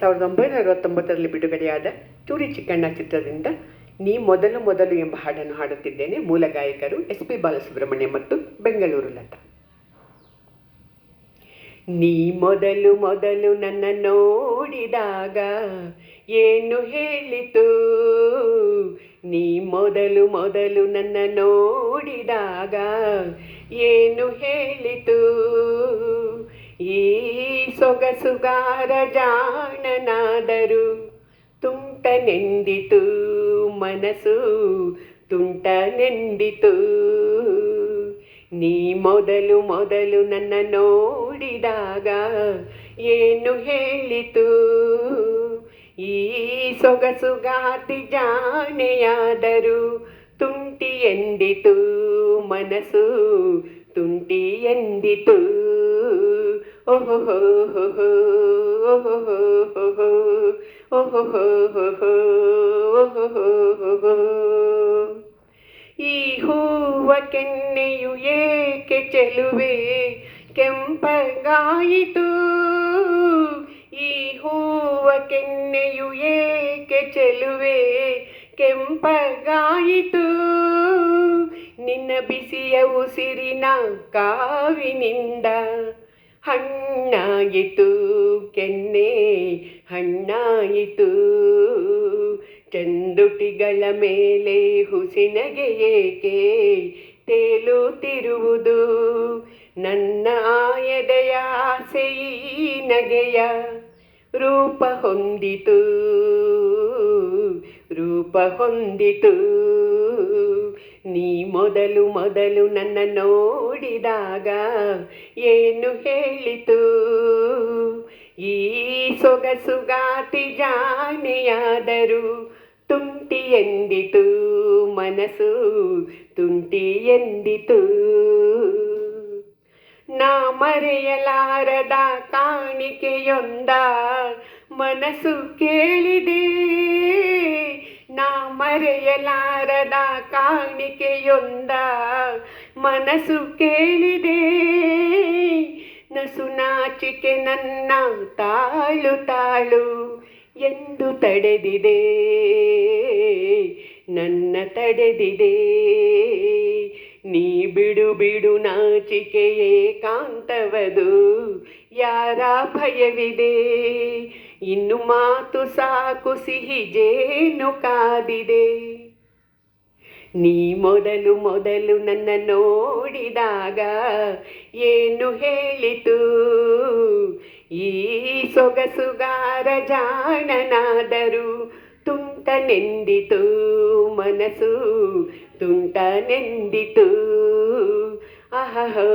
ಸಾವಿರದ ಒಂಬೈನೂರ ಅರವತ್ತೊಂಬತ್ತರಲ್ಲಿ ಬಿಡುಗಡೆಯಾದ ಚೂರಿ ಚಿಕ್ಕಣ್ಣ ಚಿತ್ರದಿಂದ ನೀ ಮೊದಲು ಮೊದಲು ಎಂಬ ಹಾಡನ್ನು ಹಾಡುತ್ತಿದ್ದೇನೆ ಮೂಲ ಗಾಯಕರು ಎಸ್ ಪಿ ಬಾಲಸುಬ್ರಹ್ಮಣ್ಯ ಮತ್ತು ಬೆಂಗಳೂರು ಲತಾ. ನೀ ಮೊದಲು ಮೊದಲು ನನ್ನ ನೋಡಿದಾಗ ಏನು ಹೇಳಿತು? ನೀ ಮೊದಲು ಮೊದಲು ನನ್ನ ನೋಡಿದಾಗ ಏನು ಹೇಳಿತು? ಈ ಸೊಗಸುಗಾರ ಜಾಣನಾದರು. ತುಂಟನೆಂದಿತು ಮನಸ್ಸು, ತುಂಟನೆಂದಿತು. ನೀ ಮೊದಲು ಮೊದಲು ನನ್ನ ನೋಡಿದಾಗ ಏನು ಹೇಳಿತು? ಈ ಸೊಗಸುಗಾತಿ ಜಾಣೆಯಾದರೂ. ತುಂಟಿ ಎಂದಿತು ಮನಸ್ಸು, ತುಂಟಿ ಎಂದಿತು. ಈ ಹೂವ ಕೆನ್ನೆಯು ಏಕೆ ಚೆಲುವೆ? ಕೆಂಪಗಾಯಿತು. ಈ ಹೂವ ಕೆನ್ನೆಯು ಏಕೆ ಚೆಲುವೆ? ಕೆಂಪಗಾಯಿತು. ನಿನ್ನ ಬಿಸಿಯ ಉಸಿರಿನ ಕಾವಿನಿಂದ ಹಣ್ಣಾಯಿತು ಕೆನ್ನೆ, ಹಣ್ಣಾಯಿತು. ಚಂದುಟಿಗಳ ಮೇಲೆ ಹುಸಿನಗೆ ಏಕೆ ತೇಲುತ್ತಿರುವುದು ನನ್ನ ಆಯದೆಯ ಆಸೆಯೀ ನಗೆಯ ರೂಪ ಹೊಂದಿತು ರೂಪ ಹೊಂದಿತು. ನೀ ಮೊದಲು ಮೊದಲು ನನ್ನ ನೋಡಿದಾಗ ಏನು ಹೇಳಿತು? ಈ ಸೊಗಸುಗಾತಿ ಜಾಣಿಯಾದರೂ ತುಂಟಿ ಎಂದಿತು, ಮನಸ್ಸು ತುಂಟಿ ಎಂದಿತು. ನಾ ಮರೆಯಲಾರದ ಕಾಣಿಕೆಯೊಂದ ಮನಸ್ಸು ಕೇಳಿದೆ ಮರೆಯಲಾರದ ಕಾಣಿಕೆಯೊಂದ ಮನಸ್ಸು ಕೇಳಿದೆ. ನಸು ನಾಚಿಕೆ ನನ್ನ ತಾಳು ತಾಳು ಎಂದು ತಡೆದಿದೆ. ನನ್ನ ತಡೆದಿದೆ. ನೀ ಬಿಡು ಬಿಡು ನಾಚಿಕೆಯೇ ಕಾಂತವದು ಯಾರ ಭಯವಿದೆ? ಇನ್ನು ಮಾತು ಸಾಕು ಸಿಹಿ ಜೇನು ಕಾದಿದೆ ನೀ ಮೊದಲು ಮೊದಲು ನನ್ನ ನೋಡಿದಾಗ ಏನು ಹೇಳಿತು ಈ ಸೊಗಸುಗಾರ ಜಾಣನಾದರು ತುಂಟನೆಂದಿತು ಮನಸ್ಸು ತುಂಟನೆಂದಿತು ಆಹೋ